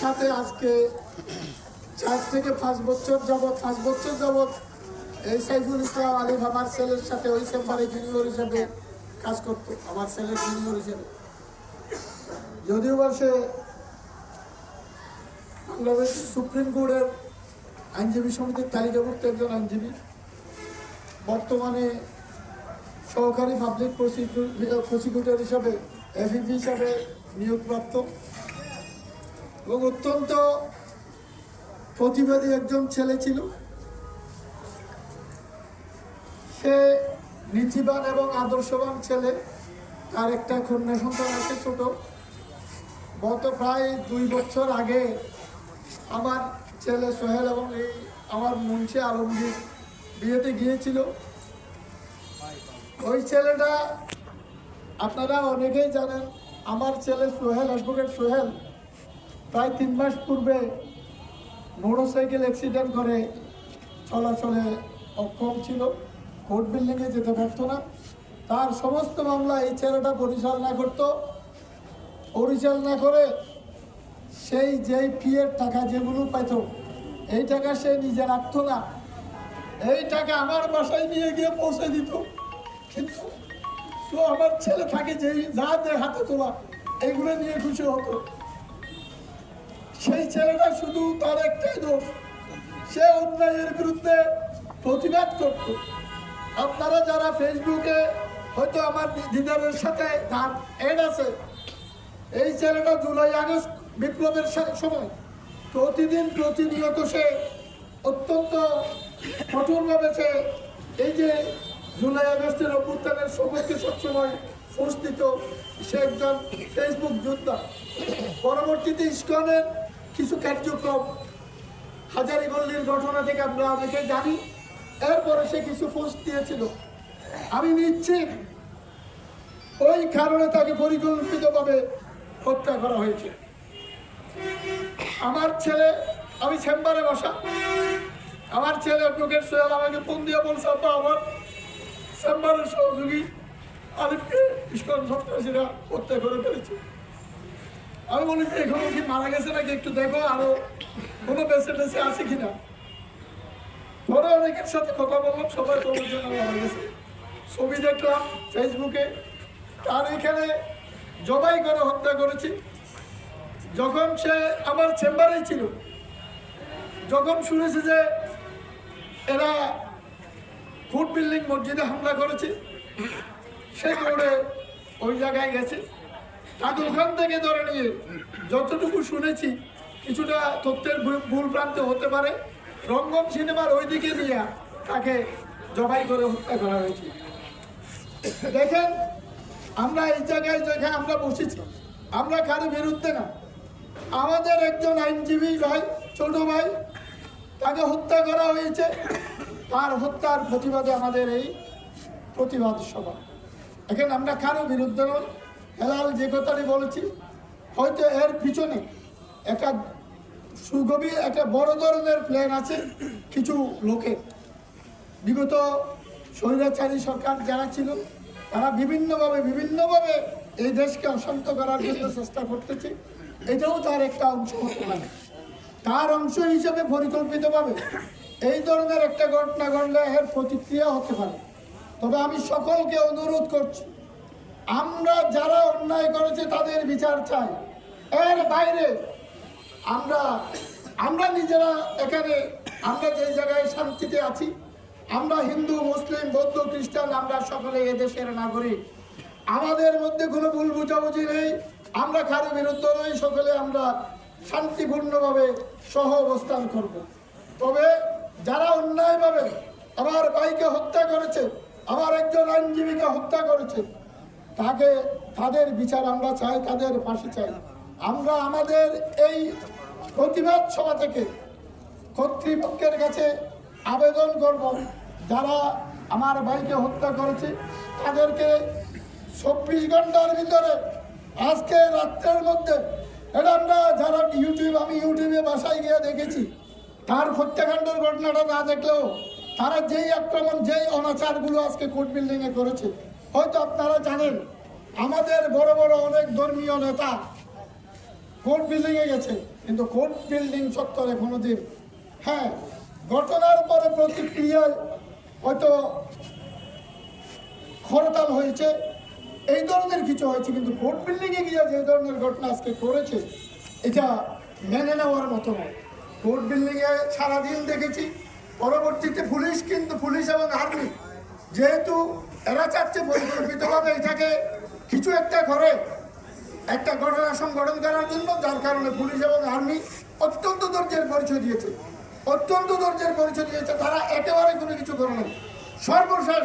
সাথে আজকে চার থেকে পাঁচ বছর যাবৎ, পাঁচ বছর যাবৎ এই সাইফুল ইসলাম আলী আমার ছেলের সাথে ওই চেম্বারে জুনিয়র হিসেবে কাজ করতো, আমার ছেলের জুনিয়র হিসেবে। যদিও বা সে বাংলাদেশ সুপ্রিম কোর্টের আইনজীবী সমিতির তালিকাভুক্ত একজন আইনজীবী, বর্তমানে সহকারী পাবলিক প্রসিকিউটর হিসাবে এফিপি হিসাবে নিয়োগপ্রাপ্ত। এবং অত্যন্ত প্রতিবাদী একজন ছেলে ছিল। সে নীতিবান এবং আদর্শবান ছেলে। তার একটা কন্যা সন্তান আছে ছোট। গত প্রায় দুই বছর আগে আমার ছেলে সোহেল এবং এই আমার মুন্সি আলমগীর বিয়েতে গিয়েছিল। ওই ছেলেটা আপনারা অনেকেই জানেন, আমার ছেলে সোহেল, অ্যাডভোকেট সোহেল প্রায় তিন মাস পূর্বে মোটরসাইকেল অ্যাক্সিডেন্ট করে চলাচলে অক্ষম ছিল। কোর্ট বিল্ডিংয়ে যেতে পারতো না। তার সমস্ত মামলা এই ছেলেটা পরিচালনা করত। পরিচালনা করে সেই যেই ফিয়ের টাকা যেগুলো পাইত, এই টাকা সে নিজে রাখতো না। এই টাকা আমার বাসায় নিয়ে গিয়ে পৌঁছে দিত। কিন্তু আমার ছেলে থাকে যেই যে হাতে তোলা এইগুলো নিয়ে খুশি হতো। সেই ছেলেটা শুধু তার একটাই দোষ। সে অন্যায়ের বিরুদ্ধে প্রতিবাদ করত। আপনারা যারা ফেসবুকে হয়তো আমার দিদারের সাথে তার এড আছে, এই ছেলেটা জুলাই আগস্ট বিপ্লবের সময় প্রতিদিন প্রতিনিয়ত সে অত্যন্ত কঠোরভাবে সে এই যে জুলাই আগস্টের অভ্যুত্থানের সময়কে সবসময় ফোর্স দিত, সে একজন ফেসবুক যোদ্ধা। পরবর্তীতে ইস্কনের কিছু কার্যক্রম, হাজারি গল্লির ঘটনা থেকে আমরা অনেকে জানি, এরপরে সে কিছু পোস্ট দিয়েছিল। আমি নিশ্চিত ওই কারণে তাকে পরিকল্পিতভাবে হত্যা করা হয়েছে। আমার ছেলে, আমি চেম্বারে বসা। আমার ছেলে অ্যাডভোকেট সোহেল আমাকে ফোন দিয়ে বলছে, আব্বা, আমার চেম্বারের সহযোগী আলিফকে ইস্কন সন্ত্রাসীরা হত্যা করে ফেলেছে। আমি বলি যে এখনও কি মারা গেছে নাকি একটু দেখো আরও কোনো বেঁচে টেসে আছে কিনা। পরে অনেকের সাথে কথা বললাম, সবাই তোমার জন্য মারা গেছে। ছবি দেখলাম ফেসবুকে। তার এখানে জবাই করে হত্যা করেছি। যখন সে আমার চেম্বারেই ছিল, যখন শুনেছি যে এরা ফুড বিল্ডিং মসজিদে হামলা করেছে, সে দৌড়ে ওই জায়গায় গেছে। তাকে ওখান থেকে ধরে নিয়ে, যতটুকু শুনেছি, কিছুটা তথ্যের ভুল- প্রান্ত হতে পারে। রঙ্গম সিনেমার ওই দিকে নিয়ে তাকে জবাই করে হত্যা করা হয়েছে। দেখেন, আমরা এই জায়গায় যেখানে আমরা বসেছি। আমরা কারও বিরুদ্ধে না। আমাদের একজন আইনজীবী ভাই, ছোট ভাই, তাকে হত্যা করা হয়েছে। তার হত্যার প্রতিবাদে আমাদের এই প্রতিবাদ সভা। এখানে আমরা কারও বিরুদ্ধে নই হেলাল যে কথাটি বলেছি, হয়তো এর পিছনে একটা সুগভীর, একটা বড় ধরনের প্ল্যান আছে কিছু লোকের। বিগত স্বৈরাচারী সরকার যারা ছিল, তারা বিভিন্নভাবে বিভিন্নভাবে এই দেশকে অশান্ত করার জন্য চেষ্টা করতেছে। এটাও তার একটা অংশ হতে পারে। তার অংশ হিসেবে পরিকল্পিতভাবে এই ধরনের একটা ঘটনা ঘটলে এর প্রতিক্রিয়া হতে পারে। তবে আমি সকলকে অনুরোধ করছি আমরা যারা অন্যায় করেছে, তাদের বিচার চাই। এর বাইরে আমরা আমরা নিজেরা এখানে, আমরা যে জায়গায় শান্তিতে আছি, আমরা হিন্দু, মুসলিম, বৌদ্ধ, খ্রিস্টান, আমরা সকলে এদেশের নাগরিক। আমাদের মধ্যে কোনো ভুল বুঝাবুঝি নেই, আমরা কারও বিরুদ্ধে নই, সকলে আমরা শান্তিপূর্ণভাবে সহ অবস্থান করব। তবে যারা অন্যায়ভাবে আমার ভাইকে হত্যা করেছে আমার একজন আইনজীবীকে হত্যা করেছে তাকে, তাদের বিচার আমরা চাই, তাদের ফাঁসি চাই। আমরা আমাদের এই প্রতিবাদ সভা থেকে কর্তৃপক্ষের কাছে আবেদন করব, যারা আমার ভাইকে হত্যা করেছে, তাদেরকে চব্বিশ ঘণ্টার ভিতরে আজকে রাত্রের মধ্যে, এটা আমরা যারা ইউটিউব, আমি ইউটিউবে বাসায় গিয়ে দেখেছি, তার হত্যাকাণ্ডের ঘটনাটা না দেখলেও তারা যেই আক্রমণ, যেই অনাচারগুলো আজকে কোর্ট বিল্ডিংয়ে করেছে হয়তো আপনারা জানেন, আমাদের বড় বড় অনেক ধর্মীয় নেতা কোর্ট বিল্ডিংয়ে গেছে, কিন্তু কোর্ট বিল্ডিং চত্বরে কোনোদিন। হ্যাঁ ঘটনার পরে প্রতিক্রিয়ায় হয়তো খরতাল হয়েছে, এই ধরনের কিছু হয়েছে, কিন্তু কোর্ট বিল্ডিংয়ে গিয়ে যে ধরনের ঘটনা আজকে করেছে, এটা মেনে নেওয়ার মতো নয়। কোর্ট বিল্ডিংয়ে সারাদিন দেখেছি, পরবর্তীতে পুলিশ কিন্তু পুলিশ এবং আর্মি যেহেতু এরা চাচ্ছে পরিকল্পিতভাবে এটাকে কিছু একটা ঘরে, একটা ঘটনা সংগঠন করার জন্য, যার কারণে পুলিশ এবং আর্মি অত্যন্ত ধৈর্যের পরিচয় দিয়েছে। অত্যন্ত ধৈর্যের পরিচয় দিয়েছে, তারা একেবারে কোনো কিছু করে নাই। সর্বশেষ